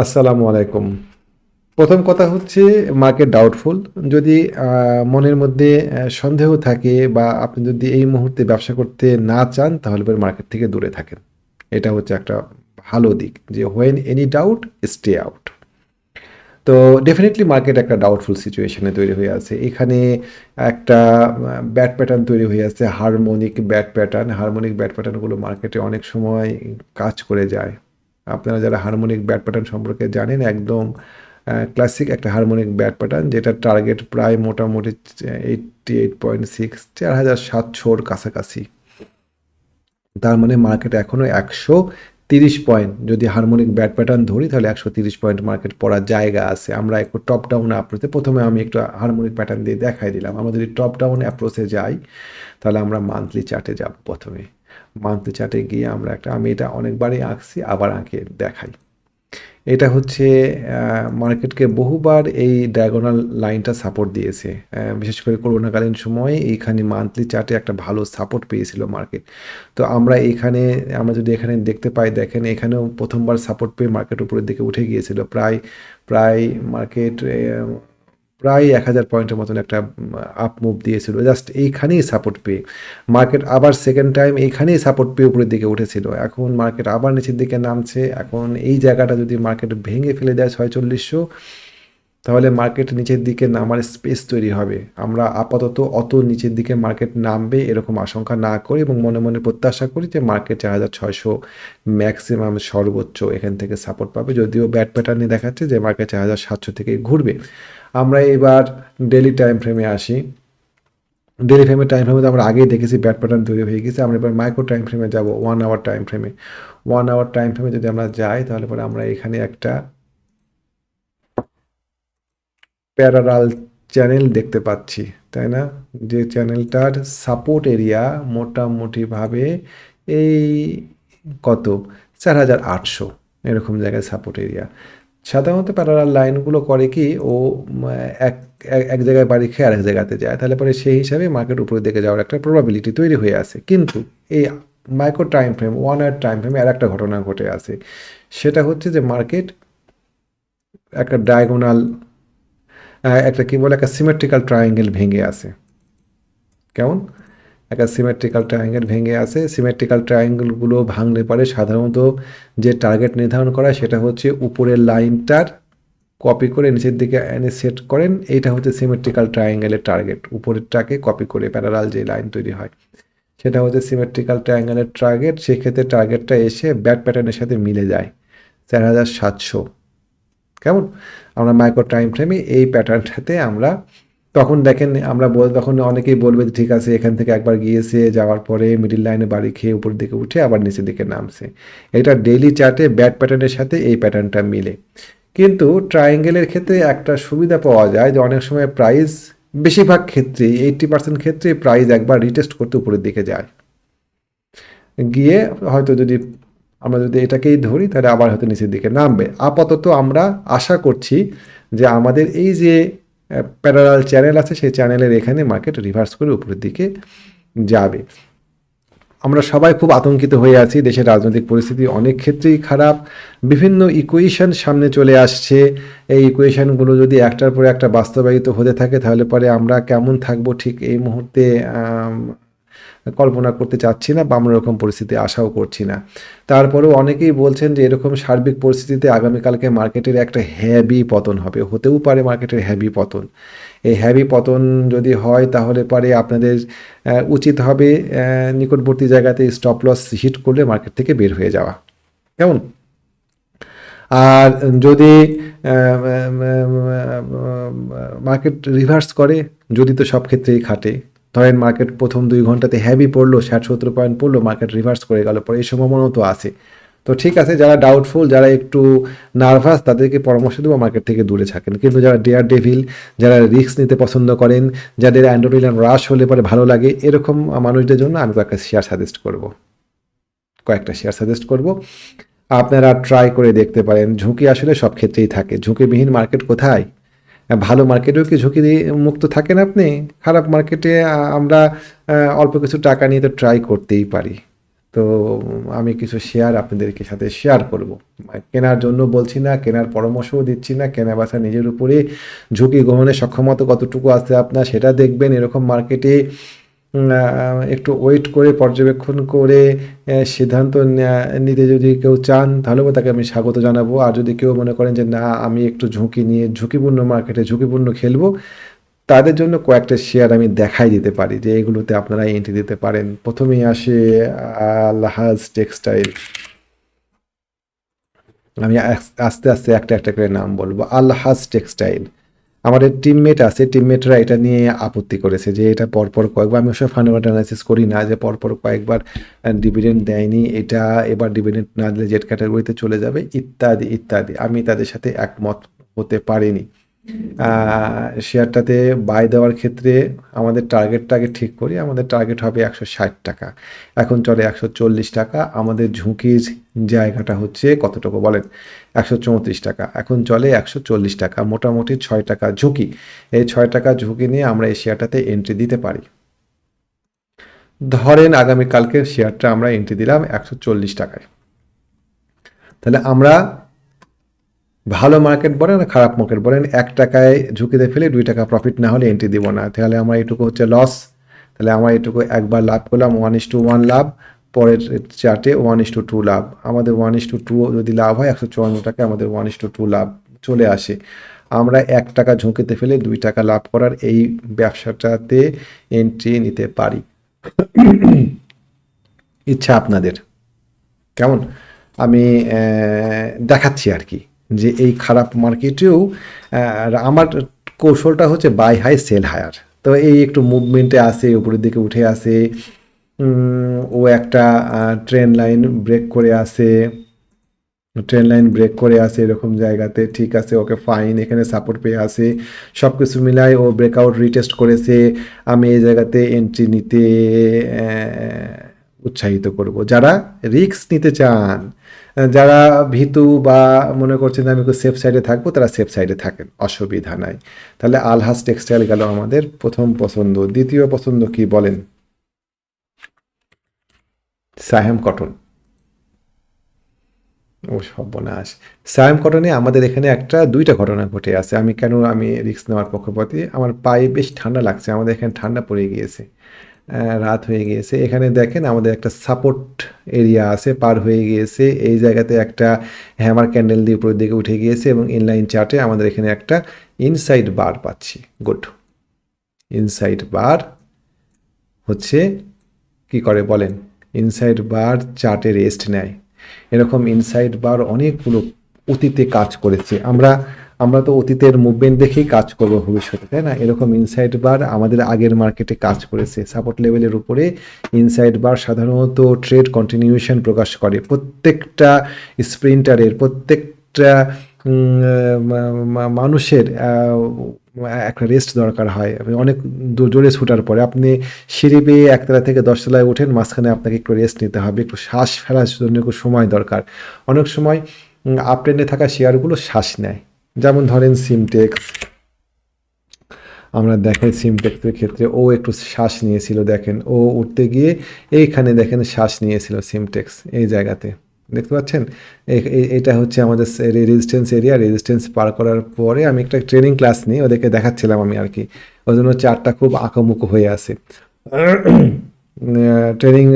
আসসালামু আলাইকুম। প্রথম কথা হচ্ছে মার্কেট ডাউটফুল যদি মনের মধ্যে সন্দেহ থাকে বা আপনি যদি এই মুহূর্তে ব্যবসা করতে না চান, তাহলে মার্কেট থেকে দূরে থাকেন। এটা হচ্ছে একটা ভালো দিক যে when any doubt stay out তো ডেফিনেটলি মার্কেট একটা ডাউটফুল সিচুয়েশনে তৈরি হয়ে আছে। এখানে একটা ব্যাট প্যাটার্ন তৈরি হয়ে আছে। Harmonic bat pattern harmonic bat প্যাটার্নগুলো মার্কেটে অনেক সময় কাজ করে যায়। আপনারা যারা হারমোনিক ব্যাট প্যাটার্ন সম্পর্কে জানেন, একদম ক্লাসিক একটা হারমোনিক ব্যাট প্যাটার্ন যেটা টার্গেট প্রায় মোটামুটি এইটটি এইট পয়েন্ট সিক্স চার হাজার সাতশোর কাছাকাছি। তার মানে মার্কেট এখনও একশো তিরিশ পয়েন্ট যদি হারমোনিক ব্যাট প্যাটার্ন ধরি, তাহলে একশো তিরিশ পয়েন্ট মার্কেট পড়ার জায়গা আছে। আমরা একটু টপ ডাউন অ্যাপ্রোচে প্রথমে আমি একটু হারমোনিক প্যাটার্ন দিয়ে দেখাই দিলাম। আমরা যদি টপ ডাউন অ্যাপ্রোচে যাই, তাহলে আমরা মান্থলি চার্টে যাব প্রথমে। মান্থলি চার্টে গিয়ে আমরা একটা, আমি এটা অনেকবারই আঁকছি, আবার আঁকে দেখাই। এটা হচ্ছে মার্কেটকে বহুবার এই ডায়াগোনাল লাইনটা সাপোর্ট দিয়েছে। বিশেষ করে করোনাকালীন সময়ে এইখানে মান্থলি চার্টে একটা ভালো সাপোর্ট পেয়েছিল মার্কেট তো আমরা এখানে, আমরা যদি এখানে দেখতে পাই, দেখেন এখানেও প্রথমবার সাপোর্ট পেয়ে মার্কেট উপরের দিকে উঠে গিয়েছিল। প্রায় প্রায় মার্কেট প্রায় এক হাজার পয়েন্টের মতন একটা আপ মুভ দিয়েছিল। জাস্ট এইখানেই সাপোর্ট পেয়ে। মার্কেট আবার সেকেন্ড টাইম এইখানেই সাপোর্ট পেয়ে উপরের দিকে উঠেছিল। এখন মার্কেট আবার নিচের দিকে নামছে। এখন এই জায়গাটা যদি মার্কেট ভেঙে ফেলে দেয় ছয়চল্লিশশো, তাহলে মার্কেট নিচের দিকে নামার স্পেস তৈরি হবে। আমরা আপাতত অত নিচের দিকে মার্কেট নামবে এরকম আশঙ্কা না করি এবং মনে মনে প্রত্যাশা করি যে মার্কেট চার হাজার ছয়শো ম্যাক্সিমাম সর্বোচ্চ এখান থেকে সাপোর্ট পাবে। যদিও ব্যাট প্যাটার্নে দেখাচ্ছে যে মার্কেট চার হাজার সাতশো থেকে ঘুরবে। আমরা এবার ডেলি টাইম ফ্রেমে আসি। ডেলি ফ্রেমের টাইম ফ্রেমে তো আমরা আগেই দেখেছি ব্যাট প্যাটার্ন তৈরি হয়ে গেছে। আমরা এবার মাইক্রো টাইম ফ্রেমে যাব ওয়ান আওয়ার টাইম ফ্রেমে ওয়ান আওয়ার টাইম ফ্রেমে যদি আমরা যাই, তাহলে পরে আমরা এখানে একটা প্যারালাল চ্যানেল দেখতে পাচ্ছি, তাই না? যে চ্যানেলটার সাপোর্ট এরিয়া মোটামুটিভাবে এই কত? চার হাজার আটশো, এরকম জায়গায় সাপোর্ট এরিয়া সাধারণত প্যারালাল লাইনগুলো করে কি ও এক, এক- জায়গায় বাড়ি খেয়ে আরেক জায়গাতে যায়। তাহলে পরে সেই হিসাবে মার্কেট উপরের দিকে যাওয়ার একটা প্রবাবিলিটি তৈরি হয়ে আছে কিন্তু এই micro time frame one hour time ফ্রেমে আর একটা ঘটনা ঘটে আছে সেটা হচ্ছে যে মার্কেট একটা ডায়াগোনাল একটা কী বলে, একটা সিমেট্রিক্যাল ট্রায়াঙ্গেল ভেঙে আছে কেমন? একটা সিমেট্রিক্যাল ট্রায়াঙ্গেল ভেঙে আসে সিমেট্রিক্যাল ট্রায়াঙ্গেলগুলো ভাঙলে পরে সাধারণত যে টার্গেট নির্ধারণ করা সেটা হচ্ছে উপরের লাইনটার কপি করে নিচের দিকে এনে সেট করেন। এইটা হচ্ছে সিমেট্রিক্যাল ট্রায়াঙ্গেলের টার্গেট উপরেরটাকে কপি করে প্যারালাল যে লাইন তৈরি হয়, সেটা হচ্ছে সিমেট্রিক্যাল ট্রায়াঙ্গেলের টার্গেট সেক্ষেত্রে টার্গেটটা এসে ব্যাট প্যাটার্নের সাথে মিলে যায়। চার হাজার সাতশো। কেমন? আমরা মাইক্রো টাইম ফ্রেমে এই প্যাটার্নটাতে আমরা তখন দেখেন, আমরা তখন অনেকেই বলবে ঠিক আছে, এখান থেকে একবার গিয়েছে, যাওয়ার পরে মিডিল লাইনে বাড়ি খেয়ে উপর দিকে উঠে আবার নিচের দিকে নামছে। এটা ডেইলি চার্টে ব্যাট প্যাটার্নের সাথে এই প্যাটার্নটা মিলে। কিন্তু ট্রায়াঙ্গেলের ক্ষেত্রে একটা সুবিধা পাওয়া যায় যে, অনেক সময় প্রাইস বেশিরভাগ ক্ষেত্রে এইট্টি পার্সেন্ট ক্ষেত্রে প্রাইস একবার রিটেস্ট করতে উপরের দিকে যায়। গিয়ে হয়তো যদি আমরা যদি এটাকেই ধরি, তাহলে আবার হয়তো নিচের দিকে নামবে। আপাতত আমরা আশা করছি যে, আমাদের এই যে প্যারালাল চ্যানেল আছে, সেই চ্যানেলের এখানে মার্কেট রিভার্স করে উপরের দিকে যাবে। আমরা সবাই খুব আতঙ্কিত হয়ে আছি, দেশের রাজনৈতিক পরিস্থিতি অনেক ক্ষেত্রেই খারাপ। বিভিন্ন ইকুয়েশন সামনে চলে আসছে। এই ইকুয়েশনগুলো যদি একটার পরে একটা বাস্তবায়িত হতে থাকে, তাহলে পরে আমরা কেমন থাকব ঠিক এই মুহূর্তে কল্পনা করতে চাচ্ছি না বা আমরা এরকম পরিস্থিতি আশাও করছি না। তারপরেও অনেকেই বলছেন যে এরকম সার্বিক পরিস্থিতিতে আগামীকালকে মার্কেটের একটা হ্যাভি পতন হবে। হতেও পারে মার্কেটের হ্যাভি পতন। এই হ্যাভি পতন যদি হয় তাহলে পরে আপনাদের উচিত হবে নিকটবর্তী জায়গাতে স্টপ লস হিট করলে মার্কেট থেকে বের হয়ে যাওয়া। কেমন? আর যদি মার্কেট রিভার্স করে, যদি তো সব ক্ষেত্রেই খাটে। ধরেন মার্কেট প্রথম দুই ঘন্টাতে হ্যাভি পড়ল ষাট সত্তর পয়েন্ট পড়ল, মার্কেট রিভার্স করে গেল, পরে এই সম্ভাবনাও তো আছে। তো ঠিক আছে, যারা ডাউটফুল যারা একটু নার্ভাস তাদেরকে পরামর্শ দেবো মার্কেট থেকে দূরে থাকেন। কিন্তু যারা ডেয়ার ডেভিল যারা রিস্ক নিতে পছন্দ করেন, যাদের অ্যান্ড্রোডিলান রাশ হলে পরে ভালো লাগে, এরকম মানুষদের জন্য আমি কয়েকটা শেয়ার সাজেস্ট করব। কয়েকটা শেয়ার সাজেস্ট করব। আপনারা ট্রাই করে দেখতে পারেন। ঝুঁকি আসলে সব ক্ষেত্রেই থাকে। ঝুঁকিবিহীন মার্কেট কোথায়? ভালো মার্কেটেও কি ঝুঁকি মুক্ত থাকেন আপনি? খারাপ মার্কেটে আমরা অল্প কিছু টাকা নিয়ে তো ট্রাই করতেই পারি। তো, আমি কিছু শেয়ার আপনাদেরকে সাথে শেয়ার করব। কেনার জন্য বলছি না, কেনার পরামর্শও দিচ্ছি না কেনা বাসা নিজের উপরে ঝুঁকি গ্রহণের সক্ষমতা কতটুকু আছে আপনার সেটা দেখবেন এরকম মার্কেটে একটু ওয়েট করে, পর্যবেক্ষণ করে সিদ্ধান্ত নিতে যদি কেউ চান তাহলেও তাকে আমি স্বাগত জানাব। আর যদি কেউ মনে করেন যে, না, আমি একটু ঝুঁকি নিয়ে, ঝুঁকিপূর্ণ মার্কেটে ঝুঁকিপূর্ণ খেলব, তাদের জন্য কয়েকটা শেয়ার আমি দেখাই দিতে পারি যে, এগুলোতে আপনারা এন্ট্রি দিতে পারেন। প্রথমেই আসে আলহাজ টেক্সটাইল। আমি আস্তে আস্তে একটা একটা করে নাম বলব। আলহাজ টেক্সটাইল। আমাদের টিমমেট আছে টিমমেটরা এটা নিয়ে আপত্তি করেছে যে এটা পরপর কয়েকবার, আমি ওসব ফান্ডামেন্টাল অ্যানালাইসিস করি না যে পরপর কয়েকবার ডিভিডেন্ড দেয়নি, এটা এবার ডিভিডেন্ড না দিলে জেট ক্যাটাগরিতে চলে যাবে, ইত্যাদি ইত্যাদি। আমি তাদের সাথে একমত হতে পারিনি। শেয়ারটাতে বাই দেওয়ার ক্ষেত্রে আমাদের টার্গেটটাকে ঠিক করি, আমাদের টার্গেট হবে একশো ষাট টাকা। এখন চলে একশো চল্লিশ টাকা। আমাদের ঝুঁকির জায়গাটা হচ্ছে কতটুকু বলেন? একশো চৌত্রিশ টাকা। এখন চলে একশো চল্লিশ টাকা, মোটামুটি ছয় টাকা ঝুঁকি। এই ছয় টাকা ঝুঁকি নিয়ে আমরা এই শেয়ারটাতে এন্ট্রি দিতে পারি। ধরেন আগামীকালকে শেয়ারটা আমরা এন্ট্রি দিলাম একশো চল্লিশ টাকায়। তাহলে আমরা ভালো মার্কেট বলেন আর খারাপ মার্কেট বলেন, এক টাকায় ঝুঁকিতে ফেলে দুই টাকা প্রফিট না হলে এন্ট্রি দিব না। তাহলে আমার এটুকু হচ্ছে লস তাহলে আমরা এটুকু একবার লাভ করলাম ওয়ান ইস টু ওয়ান লাভ, পরের চার্টে ওয়ান ইস টু টু লাভ। আমাদের ওয়ান ইস টু টু যদি লাভ হয়, একশো চুয়ান্ন টাকায় আমাদের ওয়ান ইস টু টু লাভ চলে আসে। আমরা এক টাকা ঝুঁকিতে ফেলে দুই টাকা লাভ করার এই ব্যবসাটাতে এন্ট্রি নিতে পারি। ইচ্ছা আপনাদের। কেমন? আমি দেখাচ্ছি আর কি। যে এই খারাপ মার্কেটেও আমার কৌশলটা হচ্ছে বাই হাই সেল হায়ার তো এই একটু মুভমেন্টে আসে, উপরের দিকে উঠে আসে ও একটা ট্রেন লাইন ব্রেক করে আসে ট্রেন লাইন ব্রেক করে আসে এরকম জায়গাতে, ঠিক আছে, ওকে ফাইন এখানে সাপোর্ট পেয়ে আসে। সব কিছু মিলায় ও ব্রেকআউট রিটেস্ট করেছে, আমি এই জায়গাতে এন্ট্রি নিতে উৎসাহিত করব। যারা রিস্ক নিতে চান যারা ভীতু বা মনে করছেন আমি একটু সেফ সাইডে থাকব, তারা সেফ সাইডে থাকেন, অসুবিধা নাই। তাহলে আলহাস টেক্সটাইল গেল আমাদের প্রথম পছন্দ। দ্বিতীয় পছন্দ কি বলেন? সাহেম কটন ও সর্বনাশ। সায়াম কটনে আমাদের এখানে একটা, দুইটা ঘটনা ঘটে আছে। আমি কেন আমি রিস্ক নেওয়ার পক্ষপাতী? আমার পায়ে বেশ ঠান্ডা লাগছে, আমাদের এখানে ঠান্ডা পড়ে গিয়েছে। রাত হয়ে গিয়েছে। এখানে দেখেন আমাদের একটা সাপোর্ট এরিয়া আছে, পার হয়ে গিয়েছে। এই জায়গাতে একটা হ্যামার ক্যান্ডেল দিয়ে উপরের দিকে উঠে গিয়েছে এবং ইনলাইন চার্টে আমাদের এখানে একটা ইনসাইড বার পাচ্ছি। গুড ইনসাইড বার হচ্ছে, কি করে বলেন? ইনসাইড বার চার্টে রেস্ট নেয়। এরকম ইনসাইড বার অনেকগুলো অতীতে কাজ করেছে। আমরা আমরা তো অতীতের মুভমেন্ট দেখেই কাজ করব ভবিষ্যতে, তাই না? এরকম ইনসাইড বার আমাদের আগের মার্কেটে কাজ করেছে। সাপোর্ট লেভেলের উপরে ইনসাইড বার সাধারণত ট্রেড কন্টিনিউশন প্রকাশ করে। প্রত্যেকটা স্প্রিন্টারের প্রত্যেকটা মানুষের একটা রেস্ট দরকার হয়। অনেক জোরে ছুটার পরে আপনি সিঁড়ি বেয়ে একতলা থেকে দশতলায় ওঠেন মাঝখানে আপনাকে একটু রেস্ট নিতে হবে, একটু শ্বাস ফেলার জন্য একটু সময় দরকার। অনেক সময় আপ ট্রেন্ডে থাকা শেয়ারগুলো শ্বাস নেয়। যেমন ধরেন সিমটেক্স আমরা দেখেন সিমটেক্সের ক্ষেত্রে ও একটু শ্বাস নিয়েছিল, দেখেন ও উঠতে গিয়ে এইখানে দেখেন শ্বাস নিয়েছিল সিমটেক্স এই জায়গাতে। দেখতে পাচ্ছেন? এটা হচ্ছে আমাদের রেজিস্ট্যান্স এরিয়া রেজিস্ট্যান্স পার করার পরে আমি একটা ট্রেনিং ক্লাস নিই ওদেরকে দেখাচ্ছিলাম আমি আর কি। ওই জন্য চারটা খুব আঁকামুকো হয়ে আছে। ট্রেনিং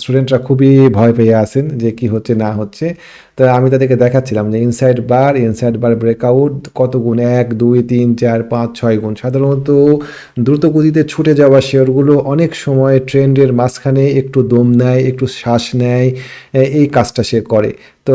স্টুডেন্টরা খুবই ভয় পেয়ে আছেন যে কি হচ্ছে, না হচ্ছে। তো আমি তাদেরকে দেখাচ্ছিলাম যে inside bar inside bar breakout কত গুণ? এক, দুই, তিন, চার, পাঁচ, ছয় গুণ। সাধারণত দ্রুত গতিতে ছুটে যাওয়া শেয়ারগুলো অনেক সময় ট্রেন্ডের মাঝখানে একটু দম নেয়, একটু শ্বাস নেয় এই কাজটা সে করে। তো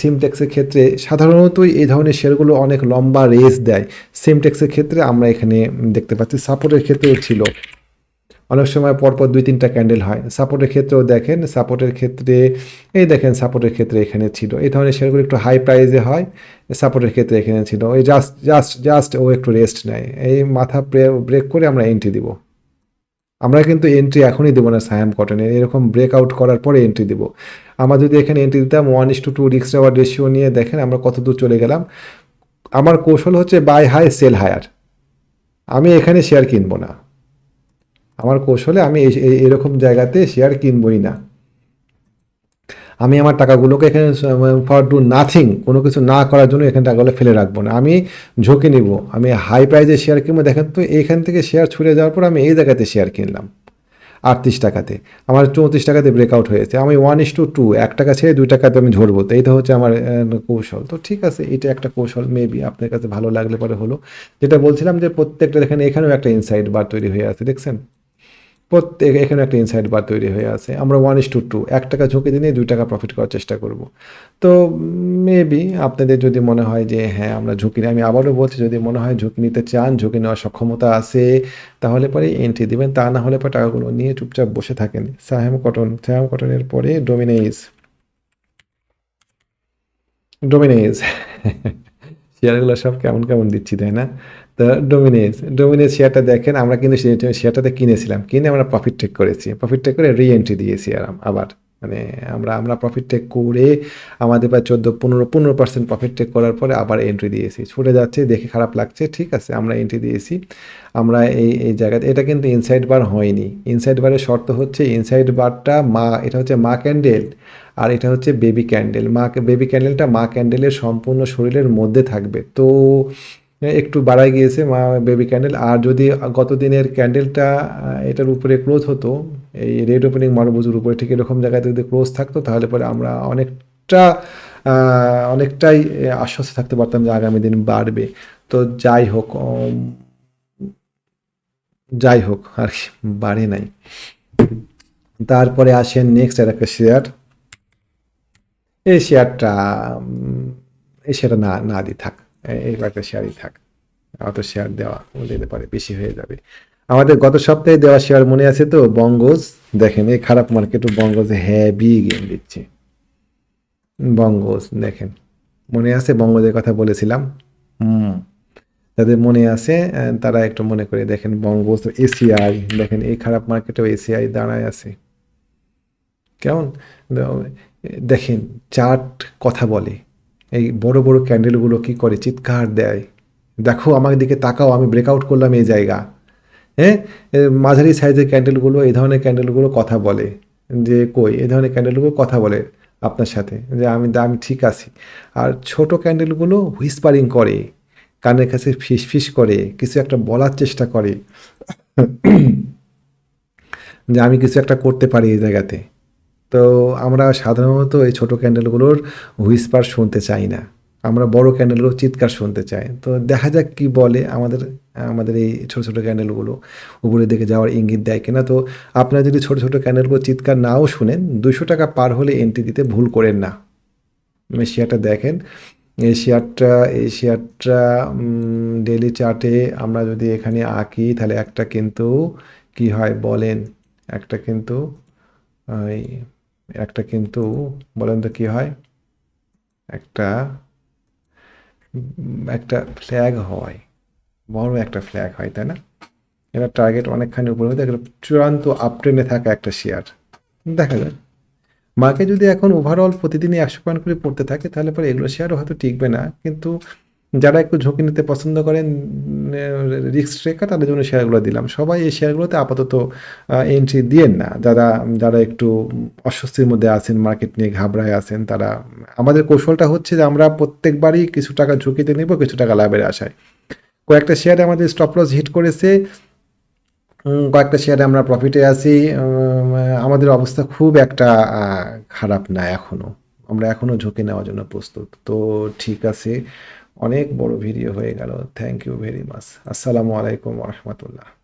সিমটেক্সের ক্ষেত্রে সাধারণত এই ধরনের শেয়ারগুলো অনেক লম্বা রেস দেয়। সিমটেক্সের ক্ষেত্রে আমরা এখানে দেখতে পাচ্ছি সাপোর্টের ক্ষেত্রেও ছিল। অনেক সময় পরপর দুই তিনটা ক্যান্ডেল হয়। সাপোর্টের ক্ষেত্রেও দেখেন সাপোর্টের ক্ষেত্রে, এই দেখেন সাপোর্টের ক্ষেত্রে এখানে ছিল। এই ধরনের শেয়ারগুলো একটু হাই প্রাইসে হয় সাপোর্টের ক্ষেত্রে এখানে ছিল। এই জাস্ট জাস্ট জাস্ট ও একটু রেস্ট নেয়। এই মাথা ব্রেক করে আমরা এন্ট্রি দিব। আমরা কিন্তু এন্ট্রি এখনই দেবো না সায়াম কটনের এরকম ব্রেকআউট করার পরে এন্ট্রি দিব। আমরা যদি এখানে এন্ট্রি দিতাম ওয়ান ইস টু টু রিক্স আওয়ার রেশিও নিয়ে দেখেন আমরা কত দূর চলে গেলাম। আমার কৌশল হচ্ছে বাই হাই সেল হায়ার আমি এখানে শেয়ার কিনবো না। আমার কৌশলে আমি এরকম জায়গাতে শেয়ার কিনবই না। আমি আমার টাকাগুলোকে এখানে ফর ডু নাথিং কোনো কিছু না করার জন্য এখানে টাকাগুলো ফেলে রাখব না। আমি ঝুঁকি নিব। আমি হাই প্রাইজে শেয়ার কিনবো। দেখেন তো, এইখান থেকে শেয়ার ছুড়ে যাওয়ার পর আমি এই জায়গাতে শেয়ার কিনলাম আটত্রিশ টাকাতে। আমার চৌত্রিশ টাকাতে ব্রেকআউট হয়েছে। আমি ওয়ান ইস টু টু এক টাকা ছেড়ে দুই টাকাতে আমি ঝরবো তো এইটা হচ্ছে আমার কৌশল। তো ঠিক আছে, এটা একটা কৌশল মেবি আপনার কাছে ভালো লাগলে পরে হলো। যেটা বলছিলাম যে প্রত্যেকটা, দেখেন এখানেও একটা ইনসাইড বার তৈরি হয়ে আছে, দেখছেন? প্রত্যেক, এখানে একটা ইনসাইড বার তৈরি হয়ে আছে। আমরা ওয়ান ইস টু টু এক টাকা ঝুঁকি দিয়ে দুই টাকা প্রফিট করার চেষ্টা করব। তো মেবি আপনাদের যদি মনে হয় যে হ্যাঁ আমরা ঝুঁকি আমি আবারও বলছি, যদি মনে হয় ঝুঁকি নিতে চান, ঝুঁকি নেওয়ার সক্ষমতা আছে, তাহলে পরে এন্ট্রি দিবেন। তা না হলে পরে টাকাগুলো নিয়ে চুপচাপ বসে থাকেন। সাহেম কটন সাহেম কটনের পরে ডোমিনেজ ডোমিনেজ শেয়ারগুলো সব কেমন কেমন দিচ্ছি, তাই না? তো ডোমিনেজ ডোমিনেজ শেয়ারটা দেখেন, আমরা কিন্তু শেয়ারটাতে কিনেছিলাম, কিনে আমরা প্রফিট টেক করেছি। প্রফিট টেক করে রি এন্ট্রি দিয়েছি আর আবার। মানে আমরা আমরা প্রফিট টেক করে আমাদের প্রায় চোদ্দ, পনেরো পনেরো পার্সেন্ট প্রফিট টেক করার পরে আবার এন্ট্রি দিয়েছি। ছুটে যাচ্ছে, দেখে খারাপ লাগছে, ঠিক আছে, আমরা এন্ট্রি দিয়েছি। আমরা এই এই জায়গাতে, এটা কিন্তু ইনসাইড বার হয়নি। ইনসাইড বারের শর্ত হচ্ছে ইনসাইড বারটা মা, এটা হচ্ছে মা ক্যান্ডেল আর এটা হচ্ছে বেবি ক্যান্ডেল মা বেবি ক্যান্ডেলটা মা ক্যান্ডেলের সম্পূর্ণ শরীরের মধ্যে থাকবে। তো একটু বাড়াই গিয়েছে মা বেবি ক্যান্ডেল আর যদি গত দিনের ক্যান্ডেলটা এটার উপরে ক্লোজ হতো এই রেড ওপেনিং মারবুজুর উপরে ঠিক এরকম জায়গাতে যদি ক্লোজ থাকতো তাহলে পরে আমরা অনেকটা অনেকটাই আশ্বস্ত থাকতে পারতাম যে আগামী দিন বাড়বে। তো যাই হোক যাই হোক আর কি, বাড়ে নাই। তারপরে আসেন নেক্সট আর একটা শেয়ার এই শেয়ারটা এই শেয়ারটা না না দি থাক। এই- একটা শেয়ারই থাক। অত শেয়ার দেওয়া দিতে পারে, বেশি হয়ে যাবে। আমাদের গত সপ্তাহে দেওয়া শেয়ার মনে আছে তো? বঙ্গজ, দেখেন এই খারাপ মার্কেটও বঙ্গজ হ্যাভি গেম দিচ্ছে। বঙ্গজ, দেখেন, মনে আছে? বঙ্গজের কথা বলেছিলাম। হুম। যাদের মনে আছে তারা একটু মনে করে দেখেন বঙ্গজ এসিআই দেখেন এই খারাপ মার্কেটেও এসিআই দাঁড়ায় আছে। কেমন? দেখেন চার্ট কথা বলে। এই বড় বড় ক্যান্ডেলগুলো কি করে চিৎকার দেয়? দেখো আমার দিকে তাকাও, আমি ব্রেকআউট করলাম এই জায়গা। হ্যাঁ? মাঝারি সাইজের ক্যান্ডেলগুলো এই ধরনের ক্যান্ডেলগুলো কথা বলে। যে কই? এই ধরনের ক্যান্ডেলগুলো কথা বলে আপনার সাথে। যে আমি আমি ঠিক আছি। আর ছোট ক্যান্ডেলগুলো হুইসপারিং করে, কানের কাছে ফিস ফিস করে, কিছু একটা বলার চেষ্টা করে। যে আমি কিছু একটা করতে পারি এই জায়গাতে। তো আমরা সাধারণত এই ছোট ক্যান্ডেলগুলোর হুইসপার শুনতে চাই না। আমরা বড় ক্যান্ডেলগুলো চিৎকার শুনতে চাই। তো দেখা যাক কি বলে আমাদের আমাদের এই ছোটো ছোটো ক্যান্ডেলগুলো উপরের দিকে যাওয়ার ইঙ্গিত দেয় কিনা। তো আপনারা যদি ছোটো ছোটো ক্যান্ডেলগুলো চিৎকার নাও শুনেন দুশো টাকা পার হলে এন্ট্রি দিতে ভুল করেন না। শেয়ারটা দেখেন। এই শেয়ারটা এই শেয়ারটা ডেলি চার্টে আমরা যদি এখানে আঁকি, তাহলে একটা কিন্তু কি হয় বলেন? একটা কিন্তু একটা কিন্তু বলেন তো কি হয়? একটা একটা ফ্ল্যাগ হয়। বড় একটা ফ্ল্যাগ হয়, তাই না? এটা টার্গেট অনেকখানি উপরে হতে একটা চূড়ান্ত আপট্রেনে থাকা একটা শেয়ার দেখা যাক। মাকে যদি এখন ওভারঅল প্রতিদিনই একশো পয়েন্ট করে পড়তে থাকে, তাহলে পরে এগুলো শেয়ারও হয়তো টিকবে না। কিন্তু যারা একটু ঝুঁকি নিতে পছন্দ করেন রিস্ক ট্রেকার তাদের জন্য শেয়ারগুলো দিলাম। সবাই এই শেয়ারগুলোতে আপাতত এন্ট্রি দিয়েন না। যারা যারা একটু অস্বস্তির মধ্যে আছেন মার্কেট নিয়ে ঘাবড়ায় আছেন, তারা, আমাদের কৌশলটা হচ্ছে যে আমরা প্রত্যেকবারই কিছু টাকা ঝুঁকিতে নেব, কিছু টাকা লাভের আশায়। কয়েকটা শেয়ারে আমাদের স্টপ লস হিট করেছে। কয়েকটা শেয়ারে আমরা প্রফিটে আছি। আমাদের অবস্থা খুব একটা খারাপ না এখনও। আমরা এখনও ঝুঁকি নেওয়ার জন্য প্রস্তুত। তো ঠিক আছে। অনেক বড় ভিডিও হয়ে গেল। থ্যাংক ইউ ভেরি মাচ আসসালামু আলাইকুম রহমতুল্লাহ